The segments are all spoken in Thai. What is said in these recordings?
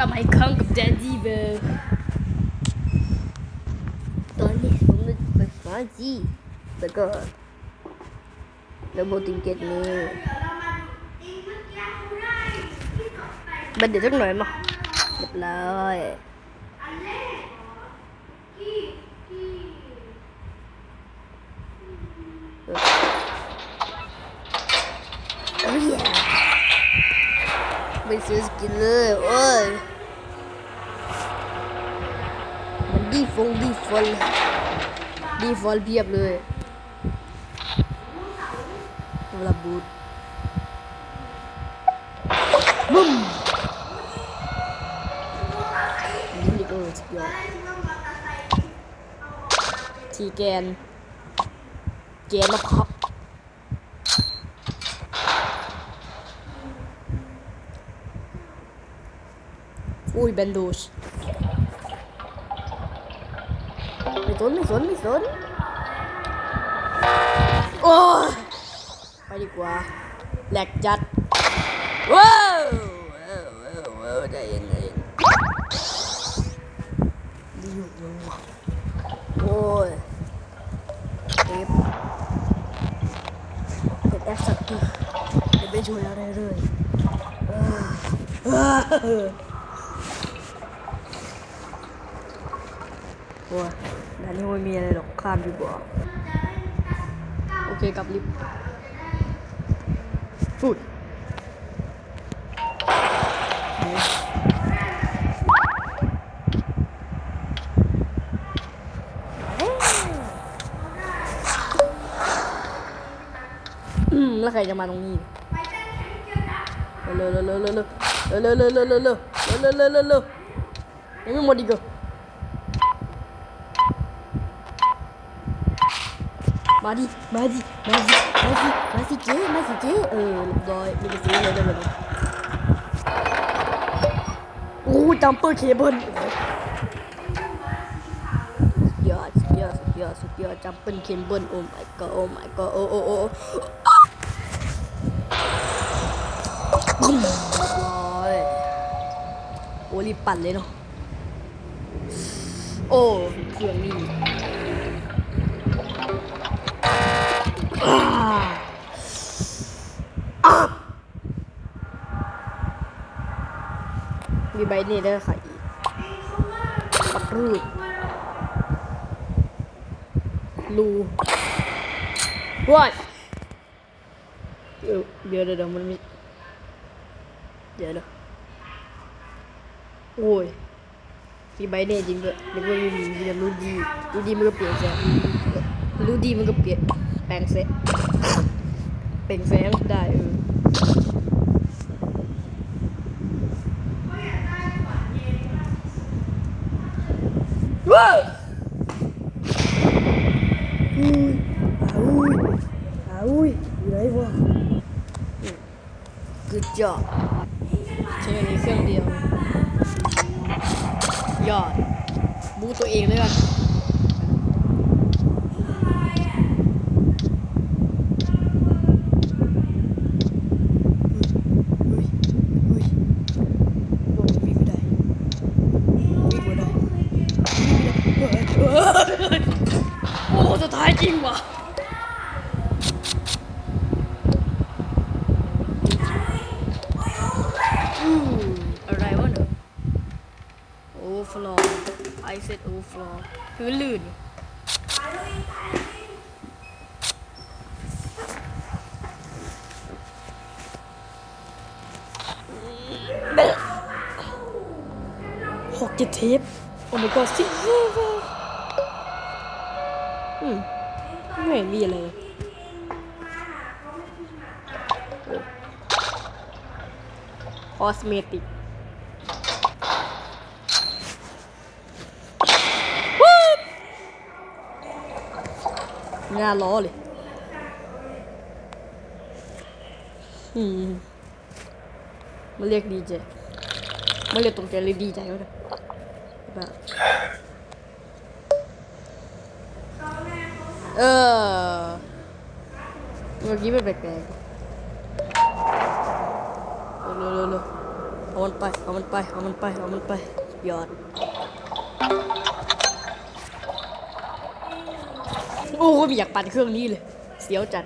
cả mày không gặp daddy gì về tôi đi xuống được phải phá gì được cơ là bộ tình kết nè bên để rất nổi mà đẹp lời ไม่ซื้อสกินเลยโอ้ย มันดีฟงดีฟอลดีฟอลเพียบเลยเวลาบูทบึ้มนี่ก็สุดยอดทีแกน แกนนะครับ อุ้ยเบนดูชไม่สนไม่สนไม่สนโอ้ยไปดีกว่าแหลกจัดว้าวว้าวว้าวว้าวได้ยังไงดีอยู่ยังวะโอ้ยเอฟเป็นแอปสักทีเดี๋ยวไปช่วยอะไรเลยเออ เออโอ้ยด่านนี้ไม่มีอะไรหรอกข้ามดีกว่าโอเคกลับลิฟต์พูดอืมแล้วใครจะมาตรงนี้เร็วเร็วเร็วเร็วเร็วเร็วเร็วเร็วเร็วเร็วเร็วเร็วเร็วเร็วเร็วยังไม่หมดอีกเหรอ มาดิ มาดิ มาดิ มาดิมาสิเจ๊มาสิเจ๊เออเรียบร้อยมีกระสีเลยได้เลยโอ้จัมเปอร์เคเบิลยอดสุดยอดสุดยอดสุดยอดจัมเปอร์เคเบิลโอ้ my god โอ้ my god โอ้โอ้โอ้บึ้มเรียบร้อยโอ้รีบปั่นเลยเนาะโอ้เครื่องนี่ มีใบนี้ด้วยค่ะอีกปักรูดรูว้ายเดี๋ยวเดี๋ยวดะมันมีเดี๋ยวเดี๋ยวโอ้ยมีใบเน่จริงด้วยเดี๋ยวก็มีมีแต่รูดีรูดีมันก็เปลี่ยนเสียรูดีมันก็เปลี่ยนแปลงเซตเป็นแฟงได้เออ ว้าวอุ้ยอุ้ยอุ้ยอยู่ไหนวะกึดจอบใช้อันนี้เครื่องเดียวยอด บูตัวเองเลยกันเฮ้ยเฮ้ยโอ้ยวิ่งไม่ได้วิ่งไม่ได้ โอ้ สุดท้ายจริงว่ะอืมอะไรวะเนี่ยโอ้ฟลอร์ไอเซตโอ้ฟลอร์พื้นลื่นหกเจ็ดเทปโอ้ my god สิม ไม่เห็นมีอะไรเลยคอสเมติกงานล้อเลยมมันเรียกดีเจมันเรียกตรงใจเลยดีใจวะเนี่ยแบบ เออเมื่อกี้เป็นแปลกๆเร็วๆเร็วเอามันไป เอามันไป เอามันไป เอามันไปยอด โอ้ยไม่อยากปั่นเครื่องนี้เลย เสียวจัด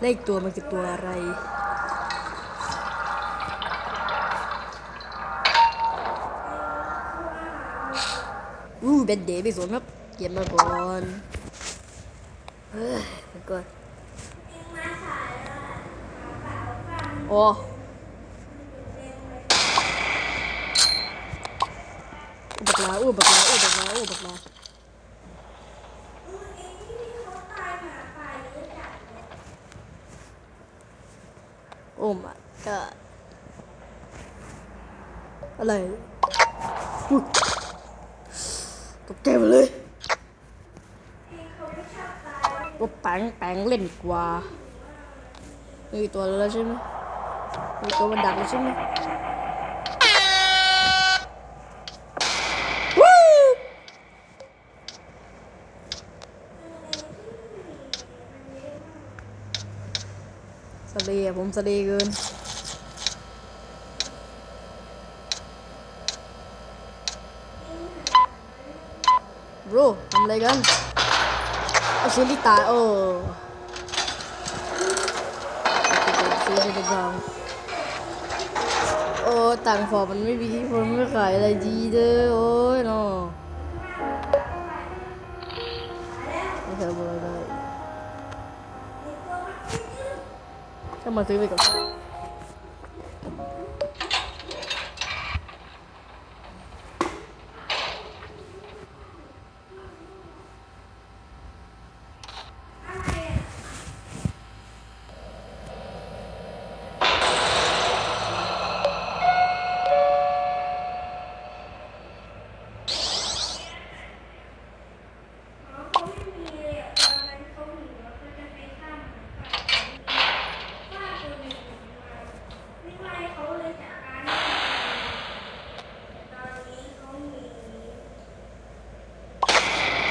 เลขตัวมันคือตัวอะไร อู้เป็นเดย์ไม่สนครับเก็บมาก่อนเฮ้ยมาก่อนโอ้บักลาอู้บักลาอู้บักลาอู้บักลาโอ้มาก็อะไรอุ๊ย กใจหมดเลยก็แปงแปงเล่นกว่ามีตัวแล้วใช่ไหมมีตัวมันดักแล้วใช่ไหมสเลอะผมสะเลเกิน บรูทำอะไรกันเอาชิ้นที่ตายโอ้ซื้อในกระบังโอ้ต่างฟอมันไม่มีคนไม่ขายอะไรดีเด้อโอ้ยเนาะไม่เคยบอกเลยก็มาซื้อไปก่อน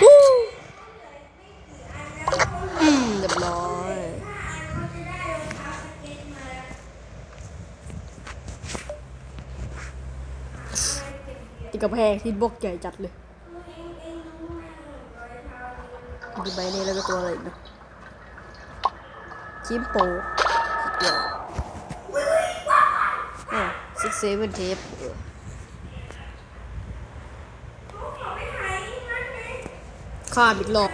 ฮู้อืมเรียบร้อยติด กระแพงที่บกใหญ่จัดเลยดูใบนี้แล้วก็ตัวอะไรอีกนะชิมโปเดี๋ยวอะซิกเซเว่นเทปข้ามอีกรอบ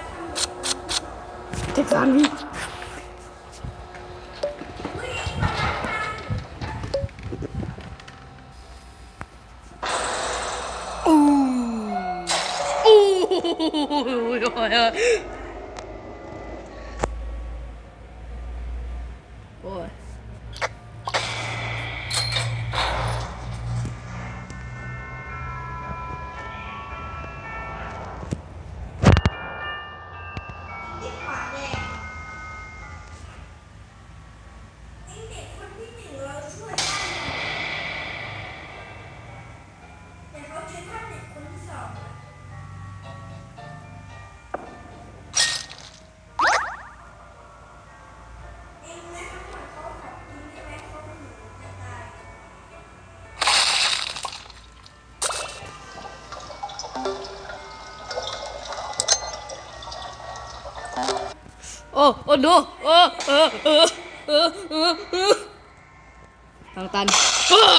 เทคสานวิอู้ โโอ้ โอ้ดูโอ้เออเออเออเออเออทางตันเออ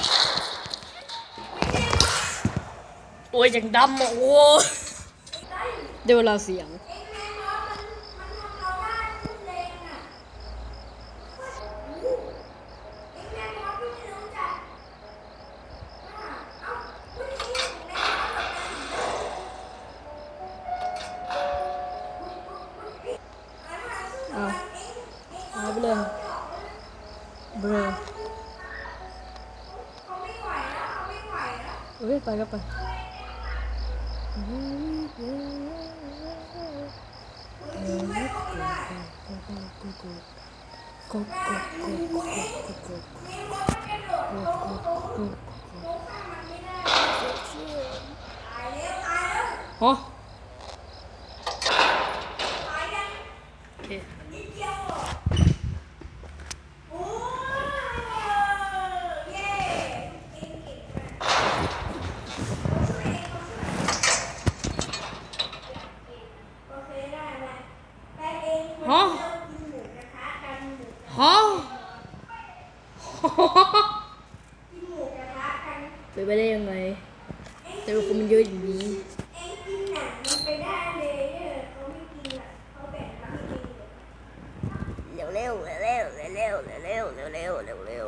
โอ้ยยังดำอะโอ้เดี๋ยวเวลาเสียง เฮ้ยไปก็ไปฮะเค ฮะฮะ เป็นไปได้ยังไง แต่ว่าคนมันเยอะอย่างนี้เร็วเร็วเร็วเร็วเร็วเร็วเร็วเร็วเร็วเร็ว